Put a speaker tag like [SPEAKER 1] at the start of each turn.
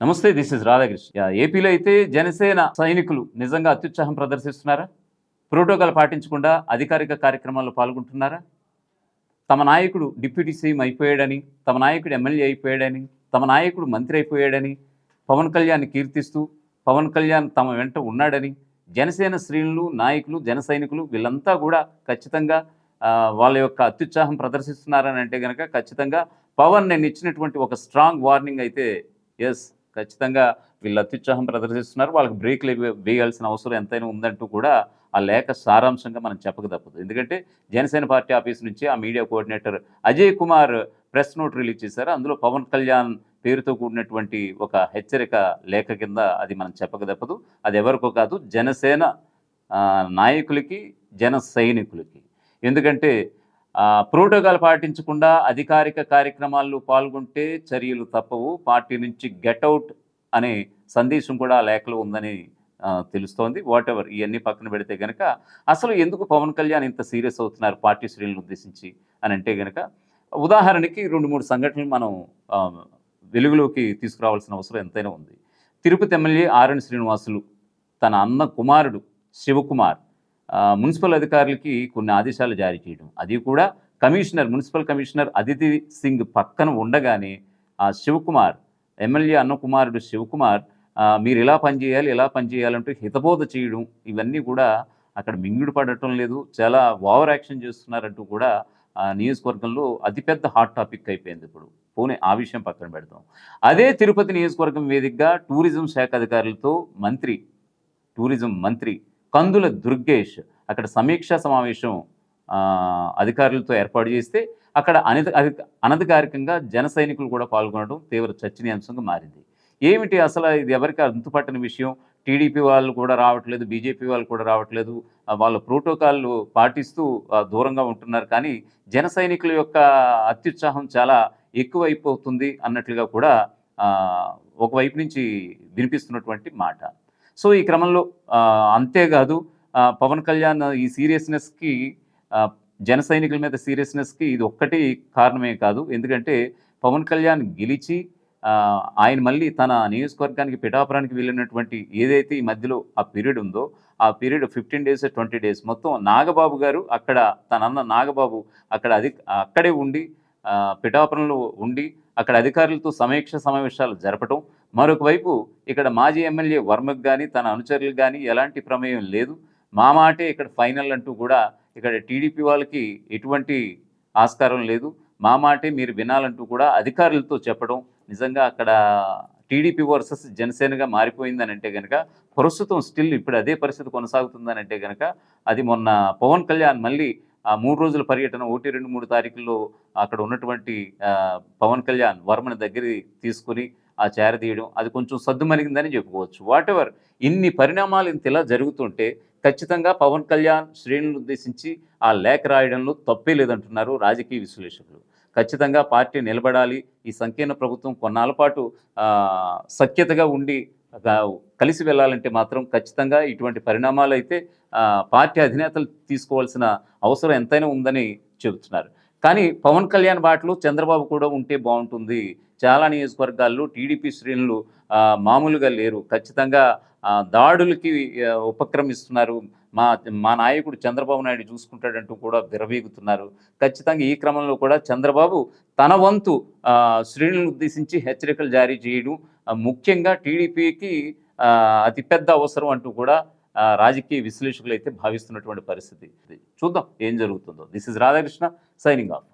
[SPEAKER 1] నమస్తే this is Radhakrishna. ఏపీలో అయితే జనసేన సైనికులు నిజంగా అత్యుత్సాహం ప్రదర్శిస్తున్నారా? ప్రోటోకాల్ పాటించకుండా అధికారిక కార్యక్రమాల్లో పాల్గొంటున్నారా? తమ నాయకుడు డిప్యూటీ సీఎం అయిపోయాడని తమ నాయకుడు ఎమ్మెల్యే అయిపోయాడని తమ నాయకుడు మంత్రి అయిపోయాడని పవన్ కళ్యాణ్ కీర్తిస్తూ పవన్ కళ్యాణ్ తమ వెంట ఉన్నాడని జనసేన శ్రేణులు నాయకులు జన సైనికులు వీళ్ళంతా కూడా ఖచ్చితంగా వాళ్ళ యొక్క అత్యుత్సాహం ప్రదర్శిస్తున్నారని అంటే కనుక ఖచ్చితంగా పవన్ నేను ఇచ్చినటువంటి ఒక స్ట్రాంగ్ వార్నింగ్ అయితే ఎస్ ఖచ్చితంగా వీళ్ళు అత్యుత్సాహం ప్రదర్శిస్తున్నారు. వాళ్ళకి బ్రేక్లు వేయాల్సిన అవసరం ఎంతైనా ఉందంటూ కూడా ఆ లేఖ సారాంశంగా మనం చెప్పక తప్పదు ఎందుకంటే జనసేన పార్టీ ఆఫీస్ నుంచి ఆ media coordinator Ajay Kumar press note release చేశారు. అందులో పవన్ కళ్యాణ్ పేరుతో కూడినటువంటి ఒక హెచ్చరిక లేఖ కింద అది మనం చెప్పక తప్పదు అది ఎవరికో కాదు జనసేన నాయకులకి జన సైనికులకి. ఎందుకంటే ప్రోటోకాల్ పాటించకుండా అధికారిక కార్యక్రమాల్లో పాల్గొంటే చర్యలు తప్పవు. పార్టీ నుంచి గెట్అవుట్ అనే సందేశం కూడా ఆ లేఖలో ఉందని తెలుస్తోంది. వాట్ ఎవర్ ఇవన్నీ పక్కన పెడితే కనుక అసలు ఎందుకు పవన్ కళ్యాణ్ ఇంత సీరియస్ అవుతున్నారు పార్టీ శ్రేణులను ఉద్దేశించి అని అంటే కనుక ఉదాహరణకి రెండు మూడు సంఘటనలు మనం వెలుగులోకి తీసుకురావాల్సిన అవసరం ఎంతైనా ఉంది. తిరుపతి ఎమ్మెల్యే ఆర్ఎన్ శ్రీనివాసులు తన అన్న కుమారుడు శివకుమార్ మున్సిపల్ అధికారులకి కొన్ని ఆదేశాలు జారీ చేయడం. అది కూడా commissioner municipal commissioner Aditi Singh పక్కన ఉండగానే ఆ శివకుమార్ ఎమ్మెల్యే అన్నకుమారుడు శివకుమార్ మీరు ఇలా పనిచేయాలి ఇలా పనిచేయాలంటూ హితబోధ చేయడం ఇవన్నీ కూడా అక్కడ మింగుడు పడటం లేదు. చాలా ఓవర్ యాక్షన్ చేస్తున్నారంటూ కూడా నియోజకవర్గంలో అతిపెద్ద హాట్ టాపిక్ అయిపోయింది ఇప్పుడు. పోనీ ఆ విషయం పక్కన పెడతాం అదే తిరుపతి నియోజకవర్గం వేదికగా టూరిజం శాఖ అధికారులతో మంత్రి టూరిజం మంత్రి కందుల దుర్గేష్ అక్కడ సమీక్షా సమావేశం అధికారులతో ఏర్పాటు చేస్తే అక్కడ అనధ అనధికారికంగా జన సైనికులు కూడా పాల్గొనడం తీవ్ర చర్చనీయాంశంగా మారింది. ఏమిటి అసలు ఇది ఎవరికి అంతుపట్టని విషయం? టీడీపీ వాళ్ళు కూడా రావట్లేదు బీజేపీ వాళ్ళు కూడా రావట్లేదు వాళ్ళ ప్రోటోకాల్లు పాటిస్తూ దూరంగా ఉంటున్నారు. కానీ జన సైనికుల యొక్క అత్యుత్సాహం చాలా ఎక్కువైపోతుంది అన్నట్లుగా కూడా ఒకవైపు నుంచి వినిపిస్తున్నటువంటి మాట. సో ఈ క్రమంలో అంతేకాదు పవన్ కళ్యాణ్ ఈ సీరియస్నెస్కి జన సైనికుల మీద సీరియస్నెస్కి ఇది ఒక్కటి కారణమే కాదు. ఎందుకంటే పవన్ కళ్యాణ్ గెలిచి ఆయన మళ్ళీ తన నియోజకవర్గానికి పిఠాపురానికి వెళ్ళినటువంటి ఏదైతే ఈ మధ్యలో ఆ పీరియడ్ ఉందో ఆ period fifteen days twenty days మొత్తం నాగబాబు గారు అక్కడ తన అన్న నాగబాబు అక్కడ అధి అక్కడే ఉండి పిఠాపురంలో ఉండి అక్కడ అధికారులతో సమీక్ష సమావేశాలు జరపటం మరొక వైపు ఇక్కడ మాజీ ఎమ్మెల్యే వర్మకు కానీ తన అనుచరులకు కానీ ఎలాంటి ప్రమేయం లేదు. మా మాటే ఇక్కడ ఫైనల్ అంటూ కూడా ఇక్కడ టీడీపీ వాళ్ళకి ఎటువంటి ఆస్కారం లేదు. మా మాటే మీరు వినాలంటూ కూడా అధికారులతో చెప్పడం నిజంగా అక్కడ టీడీపీ వర్సెస్ జనసేనగా మారిపోయిందని అంటే కనుక ప్రస్తుతం స్టిల్ ఇప్పుడు అదే పరిస్థితి కొనసాగుతుందని అంటే కనుక అది మొన్న పవన్ కళ్యాణ్ మళ్ళీ ఆ మూడు రోజుల పర్యటన ఒకటి రెండు మూడు తారీఖుల్లో అక్కడ ఉన్నటువంటి పవన్ కళ్యాణ్ వర్మని దగ్గర తీసుకుని ఆ చేరదీయడం అది కొంచెం సద్దుమణిగిందని చెప్పుకోవచ్చు. వాట్ ఎవర్ ఇన్ని పరిణామాలు ఇంత ఇలా జరుగుతుంటే ఖచ్చితంగా పవన్ కళ్యాణ్ శ్రేణులను ఉద్దేశించి ఆ లేఖ రాయడంలో తప్పే లేదంటున్నారు రాజకీయ విశ్లేషకులు. ఖచ్చితంగా పార్టీ నిలబడాలి ఈ సంకీర్ణ ప్రభుత్వం కొన్నాళ్ళ పాటు సఖ్యతగా ఉండి కలిసి వెళ్ళాలంటే మాత్రం ఖచ్చితంగా ఇటువంటి పరిణామాలు అయితే పార్టీ అధినేతలు తీసుకోవాల్సిన అవసరం ఎంతైనా ఉందని చెబుతున్నారు. కానీ పవన్ కళ్యాణ్ బాటలో చంద్రబాబు కూడా ఉంటే బాగుంటుంది. చాలా నియోజకవర్గాల్లో టీడీపీ శ్రేణులు మామూలుగా లేరు. ఖచ్చితంగా దాడులకి ఉపక్రమిస్తున్నారు. మా మా నాయకుడు చంద్రబాబు నాయుడు చూసుకుంటాడంటూ కూడా విరవీగుతున్నారు ఖచ్చితంగా ఈ క్రమంలో కూడా చంద్రబాబు తన వంతు ఆ, శ్రేణులను ఉద్దేశించి హెచ్చరికలు జారీ చేయడం ముఖ్యంగా టీడీపీకి అతిపెద్ద అవసరం అంటూ కూడా రాజకీయ విశ్లేషకులు అయితే భావిస్తున్నటువంటి పరిస్థితి. చూద్దాం ఏం జరుగుతుందో. This is Radhakrishna signing off